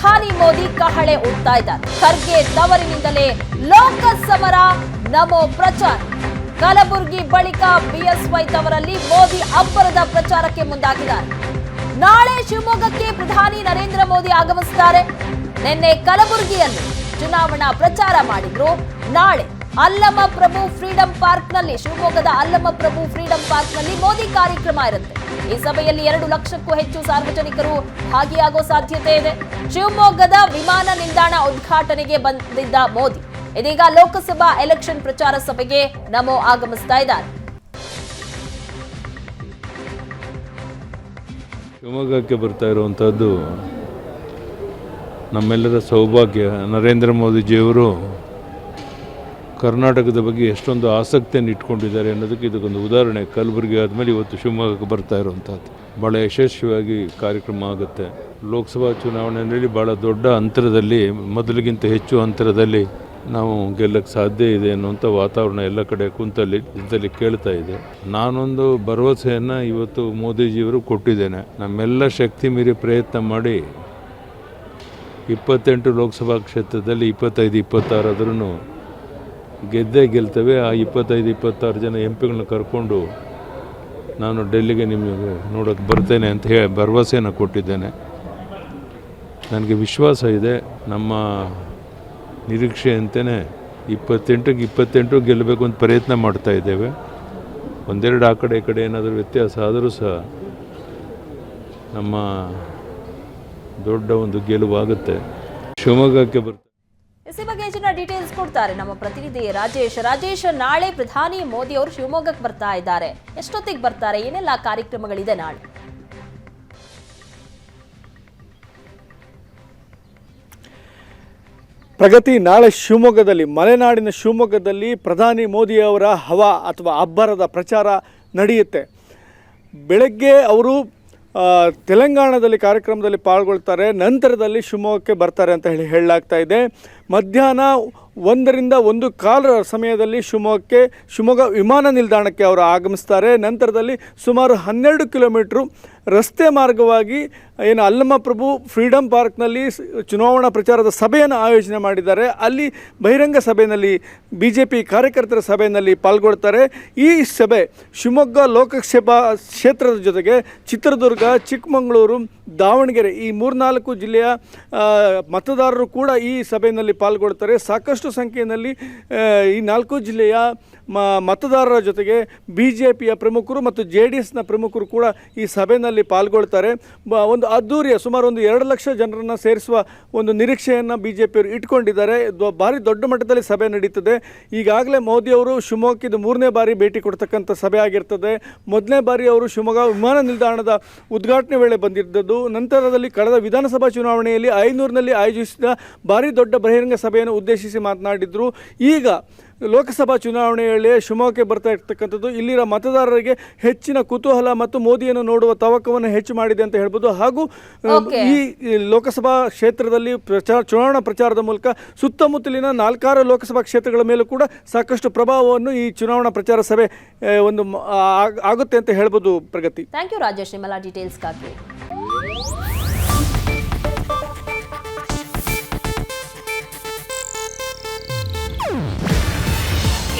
ಪ್ರಧಾನಿ ಮೋದಿ ಕಹಳೆ ಉಡ್ತಾ ಇದ್ದಾರೆ. ಖರ್ಗೆ ತವರಿನಿಂದಲೇ ಲೋಕ ಸಮರ ನಮೋ ಪ್ರಚಾರ. ಕಲಬುರಗಿ ಬಳಿಕ ಬಿಎಸ್ವೈ ತವರಲ್ಲಿ ಮೋದಿ ಅಬ್ಬರದ ಪ್ರಚಾರಕ್ಕೆ ಮುಂದಾಗಿದ್ದಾರೆ. ನಾಳೆ ಶಿವಮೊಗ್ಗಕ್ಕೆ ಪ್ರಧಾನಿ ನರೇಂದ್ರ ಮೋದಿ ಆಗಮಿಸುತ್ತಾರೆ ನಿನ್ನೆ ಕಲಬುರಗಿಯಲ್ಲಿ ಚುನಾವಣಾ ಪ್ರಚಾರ ಮಾಡಿದ್ರು. ನಾಳೆ ಅಲ್ಲಮ ಪ್ರಭು ಫ್ರೀಡಂ ಪಾರ್ಕ್ನಲ್ಲಿ, ಶಿವಮೊಗ್ಗದ ಅಲ್ಲಮ ಪ್ರಭು ಫ್ರೀಡಂ ಪಾರ್ಕ್ನಲ್ಲಿ ಮೋದಿ ಕಾರ್ಯಕ್ರಮ ಇರುತ್ತೆ. ಈ ಸಭೆಯಲ್ಲಿ ಎರಡು ಲಕ್ಷಕ್ಕೂ ಹೆಚ್ಚು ಸಾರ್ವಜನಿಕರು ಭಾಗಿಯಾಗೋ ಸಾಧ್ಯತೆ ಇದೆ. ಶಿವಮೊಗ್ಗದ ವಿಮಾನ ನಿಲ್ದಾಣ ಉದ್ಘಾಟನೆಗೆ ಬಂದಿದ್ದ ಮೋದಿ. ಇದೀಗ ಲೋಕಸಭಾ ಎಲೆಕ್ಷನ್ ಪ್ರಚಾರ ಸಭೆಗೆ ನಮೋ ಆಗಮಿಸ್ತಾ ಇದ್ದಾರೆ. ಶಿವಮೊಗ್ಗಕ್ಕೆ ಬರ್ತಾ ಇರುವಂಥದ್ದು ನಮ್ಮೆಲ್ಲರ ಸೌಭಾಗ್ಯ. ನರೇಂದ್ರ ಮೋದಿಜಿಯವರು ಕರ್ನಾಟಕದ ಬಗ್ಗೆ ಎಷ್ಟೊಂದು ಆಸಕ್ತಿಯನ್ನು ಇಟ್ಕೊಂಡಿದ್ದಾರೆ ಅನ್ನೋದಕ್ಕೆ ಇದಕ್ಕೊಂದು ಉದಾಹರಣೆ. ಕಲಬುರಗಿ ಆದಮೇಲೆ ಇವತ್ತು ಶಿವಮೊಗ್ಗಕ್ಕೆ ಬರ್ತಾ ಇರುವಂಥದ್ದು ಭಾಳ ಯಶಸ್ವಿಯಾಗಿ ಕಾರ್ಯಕ್ರಮ ಆಗುತ್ತೆ. ಲೋಕಸಭಾ ಚುನಾವಣೆಯಲ್ಲಿ ಭಾಳ ದೊಡ್ಡ ಅಂತರದಲ್ಲಿ, ಮೊದಲಿಗಿಂತ ಹೆಚ್ಚು ಅಂತರದಲ್ಲಿ ನಾವು ಗೆಲ್ಲಕ್ಕೆ ಸಾಧ್ಯ ಇದೆ ಅನ್ನುವಂಥ ವಾತಾವರಣ ಎಲ್ಲ ಕಡೆ ಕುಂತಲ್ಲಿ, ಇದ್ದಲ್ಲಿ ಕೇಳ್ತಾ ಇದೆ. ನಾನೊಂದು ಭರವಸೆಯನ್ನು ಇವತ್ತು ಮೋದಿಜಿಯವರು ಕೊಟ್ಟಿದ್ದೇನೆ. ನಮ್ಮೆಲ್ಲ ಶಕ್ತಿ ಮೀರಿ ಪ್ರಯತ್ನ ಮಾಡಿ ಇಪ್ಪತ್ತೆಂಟು ಲೋಕಸಭಾ ಕ್ಷೇತ್ರದಲ್ಲಿ ಇಪ್ಪತ್ತೈದು ಇಪ್ಪತ್ತಾರಾದ್ರೂ ಗೆದ್ದೇ ಗೆಲ್ತವೆ, ಆ ಇಪ್ಪತ್ತೈದು, ಇಪ್ಪತ್ತಾರು ಜನ ಎಂ ಪಿಗಳನ್ನ ಕರ್ಕೊಂಡು ನಾನು ಡೆಲ್ಲಿಗೆ ನಿಮಗೆ ನೋಡೋಕ್ಕೆ ಬರ್ತೇನೆ ಅಂತ ಹೇಳಿ ಭರವಸೆಯನ್ನು ಕೊಟ್ಟಿದ್ದೇನೆ. ನನಗೆ ವಿಶ್ವಾಸ ಇದೆ, ನಮ್ಮ ನಿರೀಕ್ಷೆಯಂತೆಯೇ ಇಪ್ಪತ್ತೆಂಟಕ್ಕೆ ಇಪ್ಪತ್ತೆಂಟು ಗೆಲ್ಲಬೇಕು ಅಂತ ಪ್ರಯತ್ನ ಮಾಡ್ತಾ ಇದ್ದೇವೆ. ಒಂದೆರಡು ಆ ಕಡೆ ಈ ಕಡೆ ಏನಾದರೂ ವ್ಯತ್ಯಾಸ ಆದರೂ ಸಹ ನಮ್ಮ ದೊಡ್ಡ ಒಂದು ಗೆಲುವಾಗುತ್ತೆ. ಶಿವಮೊಗ್ಗಕ್ಕೆ ಹೆಚ್ಚಿನ ಡೀಟೇಲ್ಸ್ ಕೊಡ್ತಾರೆ. ನಮ್ಮ ಪ್ರತಿನಿಧಿ ರಾಜೇಶ್. ರಾಜೇಶ್, ನಾಳೆ ಪ್ರಧಾನಿ ಮೋದಿ ಅವರು ಶಿವಮೊಗ್ಗಕ್ಕೆ ಬರ್ತಾ ಇದ್ದಾರೆ. ಎಷ್ಟೊತ್ತಿಗೆ ಬರ್ತಾರೆ? ಏನೆಲ್ಲ ಕಾರ್ಯಕ್ರಮಗಳಿದೆ ನಾಳೆ? ಪ್ರಗತಿ ನಾಳೆ ಶಿವಮೊಗ್ಗದಲ್ಲಿ, ಮಲೆನಾಡಿನ ಶಿವಮೊಗ್ಗದಲ್ಲಿ ಪ್ರಧಾನಿ ಮೋದಿಯವರ ಹವಾ ಅಥವಾ ಅಬ್ಬರದ ಪ್ರಚಾರ ನಡೆಯುತ್ತೆ. ಬೆಳಗ್ಗೆ ಅವರು ತೆಲಂಗಾಣದಲ್ಲಿ ಕಾರ್ಯಕ್ರಮದಲ್ಲಿ ಪಾಲ್ಗೊಳ್ತಾರೆ. ನಂತರದಲ್ಲಿ ಶಿವಮೊಗ್ಗಕ್ಕೆ ಬರ್ತಾರೆ ಅಂತ ಹೇಳಿ ಹೇಳಲಾಗ್ತಾ ಇದೆ. ಮಧ್ಯಾಹ್ನ ಒಂದರಿಂದ ಒಂದು ಕಾಲ ಸಮಯದಲ್ಲಿ ಶಿವಮೊಗ್ಗಕ್ಕೆ, ಶಿವಮೊಗ್ಗ ವಿಮಾನ ನಿಲ್ದಾಣಕ್ಕೆ ಅವರು ಆಗಮಿಸ್ತಾರೆ. ನಂತರದಲ್ಲಿ ಸುಮಾರು ಹನ್ನೆರಡು ಕಿಲೋಮೀಟ್ರು ರಸ್ತೆ ಮಾರ್ಗವಾಗಿ ಏನು ಅಲ್ಲಮ ಪ್ರಭು ಫ್ರೀಡಮ್ ಪಾರ್ಕ್ನಲ್ಲಿ ಚುನಾವಣಾ ಪ್ರಚಾರದ ಸಭೆಯನ್ನು ಆಯೋಜನೆ ಮಾಡಿದ್ದಾರೆ. ಅಲ್ಲಿ ಬಹಿರಂಗ ಸಭೆಯಲ್ಲಿ ಬಿ ಜೆ ಪಿ ಕಾರ್ಯಕರ್ತರ ಸಭೆಯಲ್ಲಿ ಪಾಲ್ಗೊಳ್ತಾರೆ. ಈ ಸಭೆ ಶಿವಮೊಗ್ಗ ಲೋಕಸಭಾ ಕ್ಷೇತ್ರದ ಜೊತೆಗೆ ಚಿತ್ರದುರ್ಗ, ಚಿಕ್ಕಮಗಳೂರು ದಾವಣಗೆರೆ ಈ ಮೂರ್ನಾಲ್ಕು ಜಿಲ್ಲೆಯ ಮತದಾರರು ಕೂಡ ಈ ಸಭೆಯಲ್ಲಿ ಪಾಲ್ಗೊಳ್ತಾರೆ. ಸಾಕಷ್ಟು ಸಂಖ್ಯೆಯಲ್ಲಿ ಈ ನಾಲ್ಕು ಜಿಲ್ಲೆಯ ಮತದಾರರ ಜೊತೆಗೆ ಬಿ ಜೆ ಪಿಯ ಪ್ರಮುಖರು ಮತ್ತು ಜೆ ಡಿ ಎಸ್ನ ಪ್ರಮುಖರು ಕೂಡ ಈ ಸಭೆಯಲ್ಲಿ ಪಾಲ್ಗೊಳ್ತಾರೆ. ಒಂದು ಅದ್ದೂರಿಯ, ಸುಮಾರು ಒಂದು ಎರಡು ಲಕ್ಷ ಜನರನ್ನು ಸೇರಿಸುವ ಒಂದು ನಿರೀಕ್ಷೆಯನ್ನು ಬಿ ಜೆ ಪಿಯವರು ಇಟ್ಕೊಂಡಿದ್ದಾರೆ ಭಾರಿ ದೊಡ್ಡ ಮಟ್ಟದಲ್ಲಿ ಸಭೆ ನಡೀತದೆ. ಈಗಾಗಲೇ ಮೋದಿ ಅವರು ಶಿವಮೊಗ್ಗಕ್ಕೆ ಇದು ಮೂರನೇ ಬಾರಿ ಭೇಟಿ ಕೊಡ್ತಕ್ಕಂಥ ಸಭೆ ಆಗಿರ್ತದೆ. ಮೊದಲನೇ ಬಾರಿ ಅವರು ಶಿವಮೊಗ್ಗ ವಿಮಾನ ನಿಲ್ದಾಣದ ಉದ್ಘಾಟನೆ ವೇಳೆ ಬಂದಿದ್ದದ್ದು. ನಂತರದಲ್ಲಿ ಕಳೆದ ವಿಧಾನಸಭಾ ಚುನಾವಣೆಯಲ್ಲಿ ಐನೂರಿನಲ್ಲಿ ಆಯೋಜಿಸಿದ ಭಾರಿ ದೊಡ್ಡ ಬಹಿರಂಗ ಸಭೆಯನ್ನು ಉದ್ದೇಶಿಸಿ ಮಾತನಾಡಿದರು. ಈಗ ಲೋಕಸಭಾ ಚುನಾವಣೆಯಲ್ಲಿ ಶಿವಮೊಗ್ಗಕ್ಕೆ ಬರ್ತಾ ಇರ್ತಕ್ಕಂಥದ್ದು ಇಲ್ಲಿರ ಮತದಾರರಿಗೆ ಹೆಚ್ಚಿನ ಕುತೂಹಲ ಮತ್ತು ಮೋದಿಯನ್ನು ನೋಡುವ ತವಕವನ್ನು ಹೆಚ್ಚು ಮಾಡಿದೆ ಅಂತ ಹೇಳ್ಬೋದು. ಹಾಗೂ ಈ ಈ ಲೋಕಸಭಾ ಕ್ಷೇತ್ರದಲ್ಲಿ ಪ್ರಚಾರ ಚುನಾವಣಾ ಪ್ರಚಾರದ ಮೂಲಕ ಸುತ್ತಮುತ್ತಲಿನ ನಾಲ್ಕಾರು ಲೋಕಸಭಾ ಕ್ಷೇತ್ರಗಳ ಮೇಲೂ ಕೂಡ ಸಾಕಷ್ಟು ಪ್ರಭಾವವನ್ನು ಈ ಚುನಾವಣಾ ಪ್ರಚಾರ ಸಭೆ ಒಂದು ಆಗುತ್ತೆ ಅಂತ ಹೇಳ್ಬೋದು ಪ್ರಗತಿ. Thank you Rajesh. ನಿಮ್ಮೆಲ್ಲ ಡೀಟೇಲ್ಸ್ಗಾಗಿ